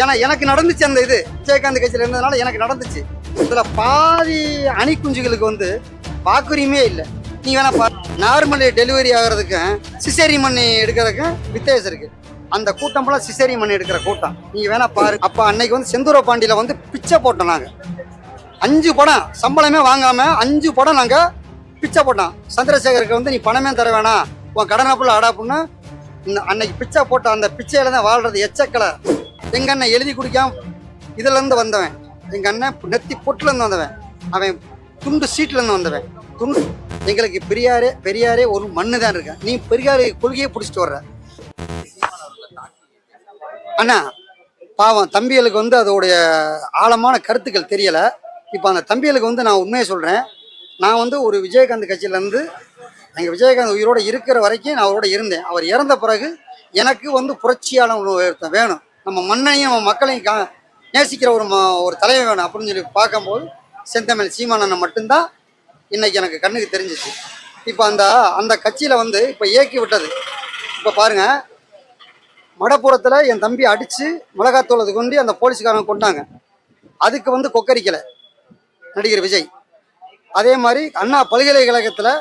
ஏன்னா எனக்கு நடந்துச்சு அந்த இது. விஜயகாந்த் கட்சியில் இருந்ததுனால எனக்கு நடந்துச்சு. இதில் பாதி அணி குஞ்சுகளுக்கு வந்து வாக்குரிமையே இல்லை. நீ வேணா பாரு நார்மல் டெலிவரி ஆகிறதுக்கும் சிசேரி மண்ணி எடுக்கிறதுக்கும் வித்தியாசம் இருக்குது அந்த கூட்டம் போல சிசேரி மண்ணி எடுக்கிற கூட்டம். நீங்கள் வேணா பாரு. அப்போ அன்னைக்கு வந்து செந்தூர பாண்டியில் வந்து பிச்சை போட்டோம் நாங்கள் அஞ்சு படம் சம்பளமே வாங்காமல் அஞ்சு படம் நாங்கள் பிச்சை போட்டோம். சந்திரசேகருக்கு வந்து நீ பணமே தர வேணாம். உன் கடனை புள்ள அடாப்புன்னு இந்த அன்னைக்கு பிச்சை போட்ட அந்த பிச்சையில தான் வாழ்றது எச்சக்கலை. எங்கள் அண்ணன் எழுதி குடிக்காம இதுலேருந்து வந்தவன். எங்கள் அண்ணன் நெத்தி பொட்டிலேருந்து வந்தவன். அவன் துண்டு சீட்லேருந்து வந்தவன். துண்டு எங்களுக்கு பெரியாரே பெரியாரே ஒரு மண்ணு தான் இருக்கான் நீ பெரியாரு கொள்கையை பிடிச்சிட்டு வர்ற. அண்ணா பாவம் தம்பிகளுக்கு வந்து அதோடைய ஆழமான கருத்துக்கள் தெரியலை. இப்போ அந்த தம்பிகளுக்கு வந்து நான் உண்மையை சொல்கிறேன் நான் வந்து ஒரு விஜயகாந்த் கட்சியிலேருந்து எங்கள் விஜயகாந்த் உயிரோடு இருக்கிற வரைக்கும் நான் அவரோட இருந்தேன். அவர் இறந்த பிறகு எனக்கு வந்து புரட்சியான ஒருத்தன் வேணும். நம்ம மண்ணையும் நம்ம மக்களையும் கா நேசிக்கிற ஒரு ம ஒரு தலைவர் வேணும் அப்படின்னு சொல்லி பார்க்கும்போது செந்தமிழ் சீமானண்ணன் மட்டும்தான் இன்னைக்கு எனக்கு கண்ணுக்கு தெரிஞ்சிச்சு. இப்போ அந்த அந்த கட்சியில் வந்து இப்போ இயக்கி விட்டது. இப்போ பாருங்கள் மடப்புறத்தில் என் தம்பி அடித்து மிளகாத்தூளத்தை கொண்டு அந்த போலீஸ்காரங்க கொண்டாங்க. அதுக்கு வந்து கொக்கரிக்கலை நடிகர் விஜய். அதே மாதிரி அண்ணா பல்கலைக்கழகத்தில்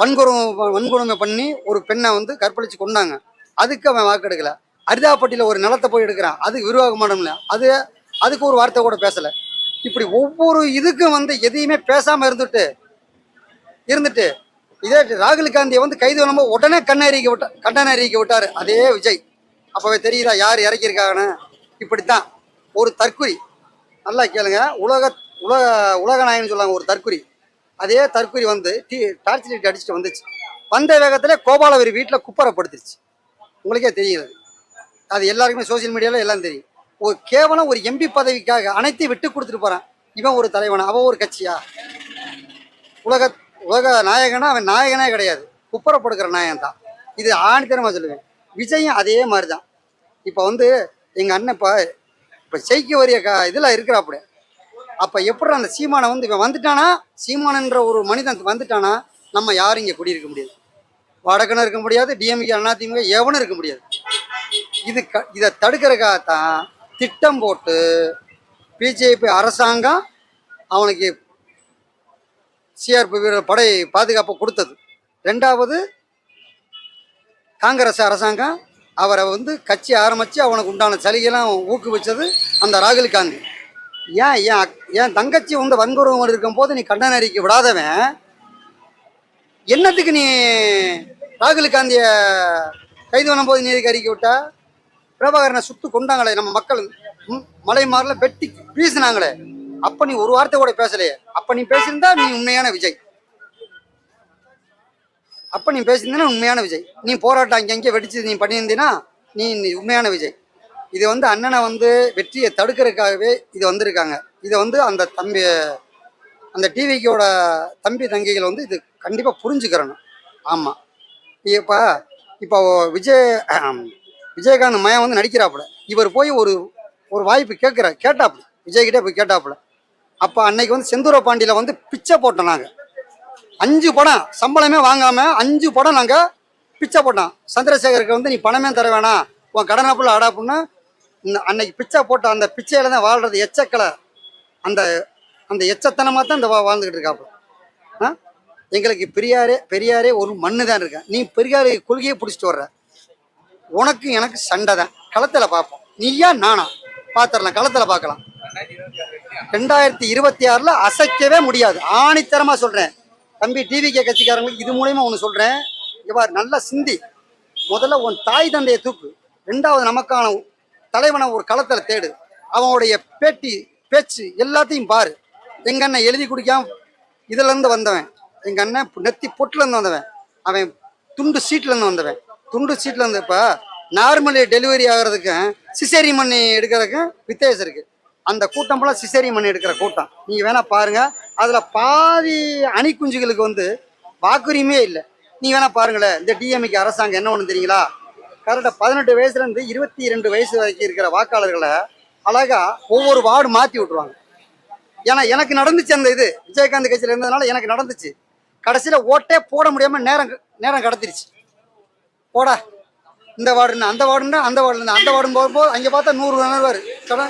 வன்கொடுமை வன்கொடுமை பண்ணி ஒரு பெண்ணை வந்து கற்பழித்து கொண்டாங்க. அதுக்கு அவன் வாக்கெடுக்கலை. அரிதாப்பட்டியில் ஒரு நிலத்தை போய் எடுக்கிறான். அதுக்கு விரிவாக அது அதுக்கு ஒரு வார்த்தை கூட பேசலை. இப்படி ஒவ்வொரு இதுக்கும் வந்து எதையுமே பேசாமல் இருந்துட்டு இருந்துட்டு இதே ராகுல் காந்தியை வந்து கைது பண்ணும்போது உடனே கண்ணறிக்க விட்டா கண்டன அறிக்கை விட்டார். அதே விஜய். அப்போவே தெரியுதா யார் இறக்கியிருக்காங்கன்னு? இப்படித்தான். ஒரு தற்குறி. நல்லா கேளுங்க. உலக உலக உலக நாயகன்னு சொல்லுவாங்க ஒரு தற்குறி. அதே தற்குறி வந்து டீ டார்ச் லைட் அடிச்சுட்டு வந்துச்சு. வந்த வேகத்தில் கோபாலவரி வீட்டில் குப்பரப்படுத்துச்சு உங்களுக்கே தெரியுது. அது எல்லாருக்குமே சோசியல் மீடியாவில் எல்லாம் தெரியும். ஒரு கேவலம் ஒரு எம்பி பதவிக்காக அனைத்தையும் விட்டு கொடுத்துட்டு போகிறான் இவன் ஒரு தலைவனா? அவன் ஒரு கட்சியா? உலக உலக நாயகனா? அவன் நாயகனே கிடையாது. குப்பரப்படுக்கிற நாயகன் தான் இது ஆணித்தனமாக சொல்லுவேன். விஜயும் அதே மாதிரி தான் இப்போ வந்து எங்கள் அண்ணன் இப்போ இப்போ ஜெயிக்க வரிய க இதில் இருக்கிறாப்புல. அப்போ எப்படி அந்த சீமானை வந்து இவன் வந்துட்டானா? சீமானன்ற ஒரு மனிதன் வந்துட்டானா? நம்ம யாரும் இங்கே குடியிருக்க முடியாது. வடக்கனும் இருக்க முடியாது. டிஎம்கே அதிமுக எவனும் இருக்க முடியாது. இது க இதை தடுக்கிறதுக்காகத்தான் திட்டம் போட்டு பிஜேபி அரசாங்கம் அவனுக்கு சிஆர்பி வீரர் படை பாதுகாப்பு கொடுத்தது. ரெண்டாவது காங்கிரஸ் அரசாங்கம் அவரை வந்து கட்சி ஆரம்பித்து அவனுக்கு உண்டான சலுகையெல்லாம் ஊக்குவிச்சது அந்த ராகுல் காந்தி. ஏன் ஏன் ஏன் தங்கச்சி வந்து வன்கொடுமை இருக்கும்போது நீ கண்டன அறிக்கை விடாதவன்? என்னத்துக்கு நீ ராகுல் காந்தியை கைது பண்ணும்போது போது எதுக்கு அறிக்கை விட்டா பிரபாகரனை சுட்டு கொண்டாங்களே நம்ம மக்கள். ம், மலை மாறல வெட்டி வீசினாங்களே. அப்ப நீ ஒரு வார்த்தை கூட பேசலையே. அப்ப நீ பேசியிருந்தா நீ உண்மையான விஜய். அப்ப நீ பேசியிருந்தா உண்மையான விஜய். நீ போராட்டம் அங்கங்கே வெடிச்சு நீ பண்ணியிருந்தீன்னா நீ நீ உண்மையான விஜய். இது வந்து அண்ணனை வந்து வெற்றியை தடுக்கிறதுக்காகவே இது வந்திருக்காங்க. இதை வந்து அந்த தம்பி அந்த டிவிக்கோட தம்பி தங்கிகள் வந்து இது கண்டிப்பாக புரிஞ்சுக்கிறணும். ஆமாம் இப்போ இப்போ விஜய் விஜயகாந்த் மயம் வந்து நடிக்கிறாப்புல. இவர் போய் ஒரு ஒரு வாய்ப்பு கேட்குற கேட்டாப்புல. விஜய்கிட்டே போய் கேட்டாப்புல. அப்போ அன்னைக்கு வந்து செந்தூர பாண்டியில் வந்து பிச்சை போட்டோம் நாங்கள் அஞ்சு படம் சம்பளமே வாங்காமல் அஞ்சு படம் நாங்கள் பிச்சை போட்டோம். சந்திரசேகருக்கு வந்து நீ பணமே தர வேணாம். உன் கடனை புள்ள அடாப்புன்னு இந்த அன்னைக்கு பிச்சை போட்ட அந்த பிச்சையில தான் வாழ்றது எச்சக்கலை. அந்த அந்த எச்சத்தனமாக தான் இந்த வா- வாழ்ந்துக்கிட்டு இருக்காப்புல. ஆ? எங்களுக்கு பெரியாரே பெரியாரே ஒரு மண்ணு தான் இருக்கேன் நீ பெரியாரு கொள்கையை பிடிச்சிட்டு வர்ற. உனக்கு எனக்கு சண்டை தான். களத்தில் பார்ப்போம். நீயா நானா? பார்த்துடலாம். களத்தில் பார்க்கலாம். ரெண்டாயிரத்தி இருபத்தி ஆறில் அசைக்கவே முடியாது. ஆணித்தரமாக சொல்கிறேன் தம்பி டிவிகே கட்சிக்காரங்களுக்கு இது மூலயமா ஒன்று சொல்கிறேன் இவ்வாறு நல்லா சிந்தி. முதல்ல உன் தாய் தந்தையை தூக்கு. ரெண்டாவது நமக்கான தலைவனை ஒரு களத்தில் தேடு. அவனுடைய பேட்டி பேச்சு எல்லாத்தையும் பாரு. எங்க எழுதி குடிக்காம இதுலேருந்து வந்தவன். எங்கள் அண்ணன் நெத்தி பொட்டிலேருந்து வந்தவன். அவன் துண்டு சீட்லேருந்து வந்தவன். துண்டு சீட்லேருந்து இப்போ நார்மலி டெலிவரி ஆகிறதுக்கும் சிசேரி மண்ணி எடுக்கிறதுக்கும் வித்தியாசம் இருக்குது அந்த கூட்டம் போல் சிசேரி மண்ணி எடுக்கிற கூட்டம். நீங்கள் வேணால் பாருங்கள் அதில் பாதி அணி குஞ்சுகளுக்கு வந்து வாக்குரிமையே இல்லை. நீங்கள் வேணால் பாருங்களேன் இந்த டிஎம்கே அரசாங்கம் என்ன ஒன்று தெரியுங்களா? கரெக்டாக பதினெட்டு வயசுலேருந்து இருபத்தி ரெண்டு வயசு வரைக்கும் இருக்கிற வாக்காளர்களை அழகாக ஒவ்வொரு வார்டு மாற்றி விட்ருவாங்க ஏன்னா எனக்கு நடந்துச்சு அந்த இது. விஜயகாந்த் கட்சியில் இருந்ததுனால எனக்கு நடந்துச்சு. கடைசியில் ஓட்டே போட முடியாமல் நேரம் நேரம் கடத்திருச்சு. போடா. இந்த வார்டுன்னு அந்த வார்டுன்னா அந்த வார்டுன்னு அந்த வார்டு போகும்போது அங்கே பார்த்தா நூறு வருவார் சொன்னா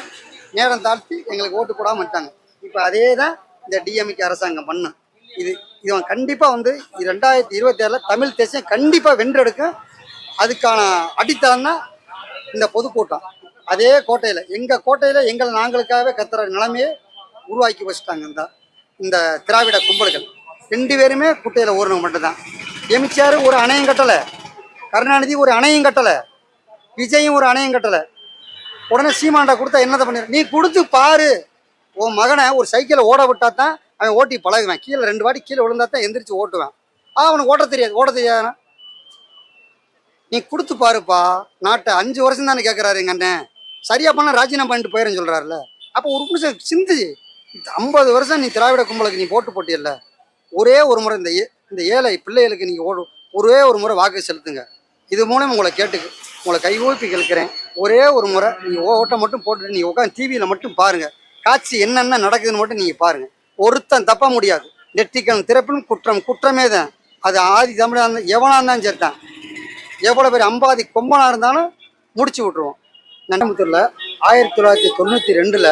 நேரம் தாழ்த்தி எங்களுக்கு ஓட்டு போடாமல் விட்டாங்க இப்போ அதே தான் இந்த டிஎம்கே அரசாங்கம் பண்ணும் இது இவன் கண்டிப்பாக வந்து இது ரெண்டாயிரத்தி இருபத்தி ஏழில் தமிழ் தேசியம் கண்டிப்பாக வென்றெடுக்கும் அதுக்கான அடித்தளம்னா இந்த பொதுக்கூட்டம். அதே கோட்டையில் எங்கள் கோட்டையில் எங்கள் நாங்களுக்காகவே கத்துற நிலைமையை உருவாக்கி வச்சுட்டாங்க இந்த இந்த திராவிட கும்பல்கள். ரெண்டு பேருமே குட்டையில் ஊறினவங்க மட்டும்தான். எமிச்சார் ஒரு அணையும் கட்டலை. கருணாநிதி ஒரு அணையும் கட்டலை. விஜயும் ஒரு அணையும் கட்டலை. உடனே சீமாண்டா கொடுத்தா என்னதை பண்ணிடு நீ கொடுத்து பாரு. உன் மகனை ஒரு சைக்கிளை ஓட விட்டா தான் அவன் ஓட்டி பழகுவேன். கீழே ரெண்டு வாட்டி கீழே விழுந்தா தான் எந்திரிச்சு ஓட்டுவேன். ஆ அவனுக்கு ஓட்ட தெரியாது. ஓட தெரியாதுன்னா? நீ கொடுத்து பாருப்பா. நாட்டை அஞ்சு வருஷம் தானே கேட்குறாரு எங்கள் அண்ணன். சரியா பண்ணால் ராஜினாமா பண்ணிட்டு போயிடுன்னு சொல்கிறாருல்ல அப்போ ஒரு நிமிஷம் சிந்து ஐம்பது வருஷம் நீ திராவிட கும்பலுக்கு நீ போட்டு போட்டியல்ல. ஒரே ஒரு முறை இந்த ஏ- இந்த ஏழை பிள்ளைகளுக்கு நீங்கள் ஒரே ஒரு முறை வாக்கு செலுத்துங்க. இது மூலம் உங்களை கேட்டு உங்களை கைகூப்பி கேட்குறேன். ஒரே ஒரு முறை நீங்கள் ஓட்டை மட்டும் போட்டுட்டு நீங்கள் உட்காந்து டிவியில் மட்டும் பாருங்கள் காட்சி என்னென்ன நடக்குதுன்னு மட்டும் நீங்கள் பாருங்கள் ஒருத்தன் தப்ப முடியாது. நெற்றிக்கண் திறப்பிலும் குற்றம் குற்றமே தான். அது ஆதி தமிழாக இருந்தால் எவனாக இருந்தாலும் சரிதான் எவ்வளோ பேர் அம்பாதி கொம்பனாக இருந்தாலும் முடிச்சு விட்ருவோம் நண்டமுத்தூரில் ஆயிரத்தி தொள்ளாயிரத்தி தொண்ணூற்றி ரெண்டில்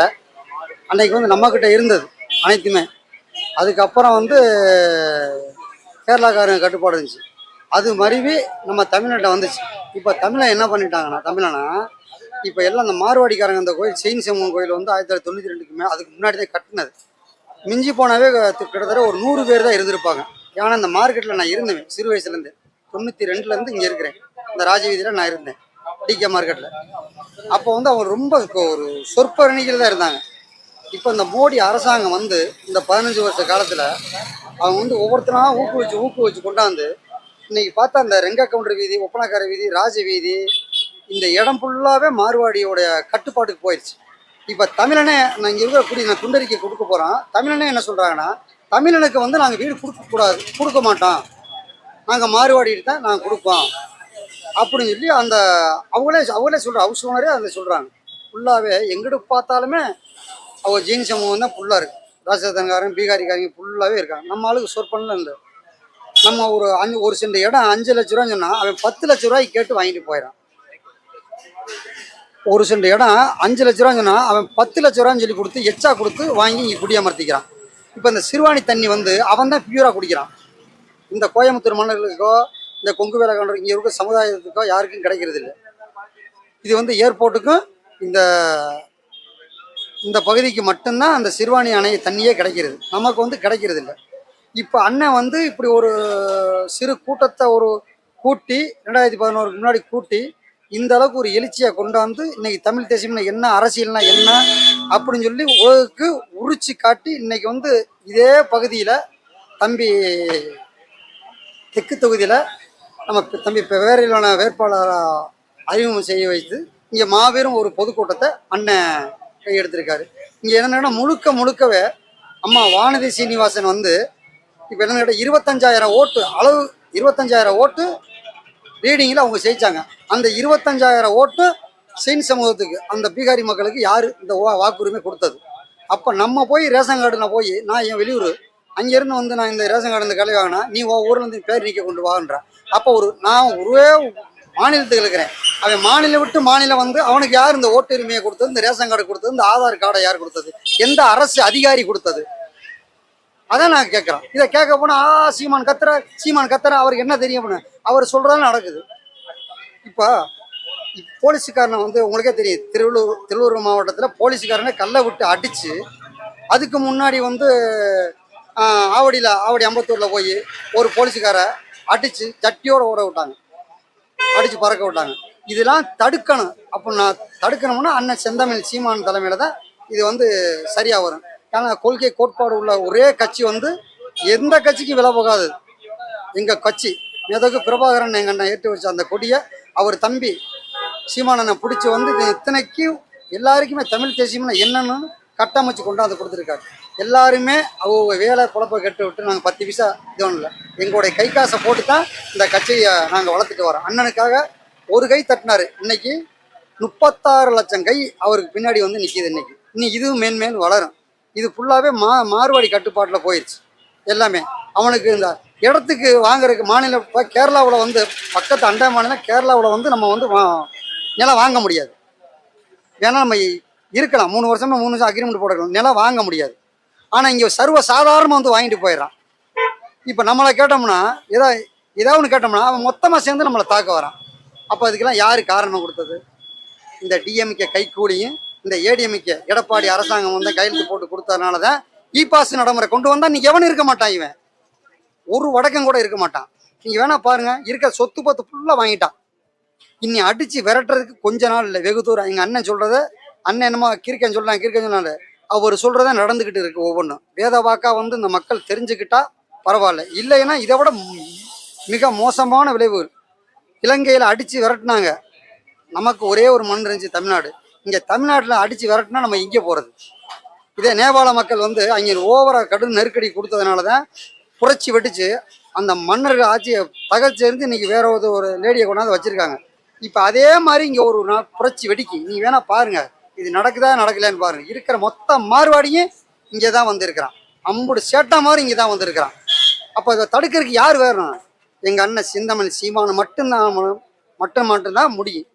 அன்னைக்கு வந்து நம்மக்கிட்ட இருந்தது அனைத்துமே. அதுக்கப்புறம் வந்து கேரளாக்காரங்க கட்டுப்பாடு இருந்துச்சு. அது மருவி நம்ம தமிழ்நாட்டில் வந்துச்சு. இப்போ தமிழை என்ன பண்ணிட்டாங்கன்னா தமிழனா இப்போ எல்லாம் அந்த மார்வாடிக்காரங்க அந்த கோயில் செயின் செம்மன் கோயில் வந்து ஆயிரத்தி தொள்ளாயிரத்தி தொண்ணூற்றி ரெண்டுக்குமே அதுக்கு முன்னாடி தான் கட்டினது. மிஞ்சி போனாவே கிட்டத்தட்ட ஒரு நூறு பேர் தான் இருந்திருப்பாங்க. ஏன்னா இந்த மார்க்கெட்டில் நான் இருந்தேன் சிறு வயசுலேருந்து. தொண்ணூற்றி ரெண்டுலேருந்து இங்கே இருக்கிறேன். இந்த ராஜவீதியில் நான் இருந்தேன். டிகே மார்க்கெட்டில் அப்போ வந்து அவங்க ரொம்ப ஒரு சொற்ப எண்ணிக்கையில் தான் இருந்தாங்க. இப்போ இந்த மோடி அரசாங்கம் வந்து இந்த பதினஞ்சு வருஷ காலத்தில் அவங்க வந்து ஒவ்வொருத்தனா ஊக்குவிச்சு ஊக்குவிச்சு கொண்டாந்து இன்னைக்கு பார்த்தா அந்த ரெங்க கவுண்டர் வீதி ஒப்பனக்கார வீதி ராஜ வீதி இந்த இடம் ஃபுல்லாகவே மார்வாடியோடைய கட்டுப்பாட்டுக்கு போயிடுச்சு இப்போ தமிழனே நான் இங்கே இருக்கிற குடி நான் குண்டறிக்கை கொடுக்க போகிறோம் தமிழனே என்ன சொல்கிறாங்கன்னா தமிழனுக்கு வந்து நாங்கள் வீடு கொடுக்கக்கூடாது கொடுக்க மாட்டோம். நாங்கள் மாறுவாடிட்டு தான் நாங்கள் கொடுப்போம். அப்படின்னு சொல்லி அந்த அவங்களே அவங்களே சொல்கிற ஹவுஸ் ஓனரே அதை சொல்கிறாங்க ஃபுல்லாகவே எங்கிட்டு பார்த்தாலுமே அவங்க ஜீன் சமூகம் தான் ஃபுல்லாக இருக்குது ராஜஸ்தான்காரங்க பீகாரிக்காரங்க ஃபுல்லாகவே இருக்காங்க. நம்ம ஆளுக்கு சொற்பனில் இல்லை நம்ம ஒரு அஞ்சு ஒரு சில இடம் அஞ்சு லட்ச ரூபான்னு சொன்னால் அவன் பத்து லட்ச ரூபாய்க்கு கேட்டு வாங்கிட்டு போயிடான் ஒரு சென்ட் இடம் அஞ்சு லட்ச ரூபான்னு சொன்னால் அவன் பத்து லட்ச ரூபான்னு சொல்லி கொடுத்து எச்சா கொடுத்து வாங்கி இங்கே குடியமர்த்திக்கிறான் இப்போ இந்த சிறுவாணி தண்ணி வந்து அவன் தான் பியூராக குடிக்கிறான். இந்த கோயம்புத்தூர் மன்னர்களுக்கோ இந்த கொங்கு வேலை இங்கே இருக்க சமுதாயத்துக்கோ யாருக்கும் கிடைக்கிறது இல்லை இது வந்து ஏர்போர்ட்டுக்கும் இந்த இந்த பகுதிக்கு மட்டும்தான் அந்த சிறுவாணி அணை தண்ணியே கிடைக்கிறது. நமக்கு வந்து கிடைக்கிறது இல்லை. இப்போ அண்ணன் வந்து இப்படி ஒரு சிறு கூட்டத்தை ஒரு கூட்டி ரெண்டாயிரத்தி பதினோருக்கு முன்னாடி கூட்டி இந்த அளவுக்கு ஒரு எழுச்சியை கொண்டாந்து இன்னைக்கு தமிழ் தேசியம்னா என்ன அரசியல்னா என்ன அப்படின்னு சொல்லி உலகுக்கு உரிச்சு காட்டி இன்னைக்கு வந்து இதே பகுதியில் தம்பி தெற்கு தொகுதியில் நம்ம தம்பி வேறையிலான வேட்பாளராக அறிமுகம் செய்ய வைத்து இங்கே மாபெரும் ஒரு பொதுக்கூட்டத்தை அண்ணன் கையெடுத்திருக்காரு இங்கே என்னன்னா முழுக்க முழுக்கவே அம்மா வானதி சீனிவாசன் வந்து இப்போ என்ன கேட்டால் இருபத்தஞ்சாயிரம் ஓட்டு அளவு இருபத்தஞ்சாயிரம் ஓட்டு ரீடிங்கில் அவங்க ஜெயிச்சாங்க. அந்த இருபத்தஞ்சாயிரம் ஓட்டு செயின் சமூகத்துக்கு அந்த பீகாரி மக்களுக்கு யார் இந்த வாக்குரிமை கொடுத்தது? அப்போ நம்ம போய் ரேஷன் கார்டில் போய் நான் என் வெளியூர் அங்கேருந்து வந்து நான் இந்த ரேஷன் கார்டு இந்த கலை வாங்கினா நீ ஊர்லேருந்து பேர் நீக்க கொண்டு வாங்கன்ற அப்போ ஒரு நான் ஒரே மாநிலத்துக்கு இருக்கிறேன். அவன் மாநிலம் விட்டு மாநிலம் வந்து அவனுக்கு யார் இந்த ஓட்டு உரிமையை கொடுத்தது இந்த ரேஷன் கார்டு கொடுத்தது இந்த ஆதார் கார்டை யார் கொடுத்தது எந்த அரசு அதிகாரி கொடுத்தது? அதான் நான் கேட்குறேன். இதை கேட்க போனால் ஆ சீமான் கத்துற சீமான் கத்துறா அவருக்கு என்ன தெரியும் அப்படின்னு. அவர் சொல்கிறதால நடக்குது. இப்போ போலீஸுக்காரனை வந்து உங்களுக்கே தெரியும். திருவள்ளூர் திருவள்ளூர் மாவட்டத்தில் போலீஸுக்காரனை கல்லை விட்டு அடித்து அதுக்கு முன்னாடி வந்து ஆவடியில் ஆவடி அம்பத்தூரில் போய் ஒரு போலீஸுக்கார அடித்து சட்டியோடு ஓட விட்டாங்க. அடித்து பறக்க விட்டாங்க. இதெல்லாம் தடுக்கணும். அப்போ நான் தடுக்கணும்னா அண்ணன் செந்தமிழ் சீமான் தலைமையில் தான் இது வந்து சரியாக வரும். ஏன்னா கொள்கை கோட்பாடு உள்ள ஒரே கட்சி வந்து எந்த கட்சிக்கும் விலை போகாது. எங்கள் கட்சி. நேதாக்கு பிரபாகரன் எங்கள் அண்ணன் ஏற்றி வச்ச அந்த கொடியை அவர் தம்பி சீமானனை பிடிச்சி வந்து இது இத்தனைக்கும் எல்லாருக்குமே தமிழ் தேசியம்னா என்னன்னு கட்டமைச்சு கொண்டாந்து கொடுத்துருக்காரு. எல்லாருமே அவங்க வேலை குழப்ப கட்டு விட்டு நாங்கள் பத்து பைசா இது ஒன்றும் இல்லை எங்களுடைய கை காசை போட்டு தான் இந்த கட்சியை நாங்கள் வளர்த்துட்டு வரோம். அண்ணனுக்காக ஒரு கை தட்டினார். இன்னைக்கு முப்பத்தாறு லட்சம் கை அவருக்கு பின்னாடி வந்து நிற்கிது இன்னைக்கு. இன்னும் இதுவும் மேன்மேல் வளரும். இது ஃபுல்லாகவே மா மாறுவாடி கட்டுப்பாட்டில் போயிடுச்சு எல்லாமே. அவனுக்கு இந்த இடத்துக்கு வாங்குறதுக்கு மாநில இப்போ கேரளாவில் வந்து பக்கத்து அண்டை மாநிலம் கேரளாவில் வந்து நம்ம வந்து வா- நிலம் வாங்க முடியாது. ஏன்னா நம்ம இருக்கலாம். மூணு வருஷமா மூணு வருஷம் அக்ரிமெண்ட் போட்டுக்கலாம். நிலம் வாங்க முடியாது. ஆனால் இங்கே சர்வ சாதாரணமாக வந்து வாங்கிட்டு போயிடுறான். இப்போ நம்மளை கேட்டோம்னா ஏதோ ஏதாவது ஒன்று கேட்டோம்னா அவன் மொத்தமாக சேர்ந்து நம்மளை தாக்க வரான். அப்போ அதுக்கெல்லாம் யார் காரணம் கொடுத்தது? இந்த டிஎம்கே கைக்கூலியும் இந்த ஏடிஎம்கே எடப்பாடி அரசாங்கம் வந்து கையெழுத்து போட்டு கொடுத்ததுனால தான் இ பாஸ் நடைமுறை கொண்டு வந்தால் நீ எவனும் இருக்க மாட்டான் இவன். ஒரு வடக்கம் கூட இருக்க மாட்டான். நீங்கள் வேணா பாருங்க இருக்கிற சொத்து பத்து ஃபுல்லாக வாங்கிட்டான். இன்னி அடித்து விரட்டுறதுக்கு கொஞ்ச நாள் இல்லை வெகு தூரம். எங்கள் அண்ணன் சொல்கிறத அண்ணன் என்னமோ கிரிக்கன் சொல்கிறான் கிரிக்கன் சொன்னால அவர் சொல்கிறத நடந்துக்கிட்டு இருக்குது ஒவ்வொன்றும் வேத வாக்கா வந்து இந்த மக்கள் தெரிஞ்சுக்கிட்டா பரவாயில்ல. இல்லைன்னா இதை விட மிக மோசமான விளைவுகள் இலங்கையில் அடித்து விரட்டினாங்க. நமக்கு ஒரே ஒரு மண் இருந்துச்சு தமிழ்நாடு. இங்கே தமிழ்நாட்டில் அடித்து விரட்டினா நம்ம இங்கே போகிறது இதே நேபாள மக்கள் வந்து அங்கே ஓவராக கடும் நெருக்கடி கொடுத்ததுனால தான் புரட்சி வெடிச்சு அந்த மன்னர்கள் ஆட்சியை தகர்ச்சிருந்து இன்னைக்கு வேற ஒரு லேடியை கொண்டாந்து வச்சுருக்காங்க. இப்போ அதே மாதிரி இங்கே ஒரு நாள் புரட்சி வெடிக்கு. நீ வேணால் பாருங்கள் இது நடக்குதா நடக்கலையான்னு பாருங்க. இருக்கிற மொத்த மாறுபாடியும் இங்கே தான் வந்திருக்கிறான். அம்புடு சேட்டா மாதிரி இங்கே தான் வந்திருக்கிறான். அப்போ இதை தடுக்கிறதுக்கு யார் வேணும்? எங்கள் அண்ணன் சிந்தமணி சீமானு மட்டும்தான் மட்டும் மட்டும்தான் முடியும்.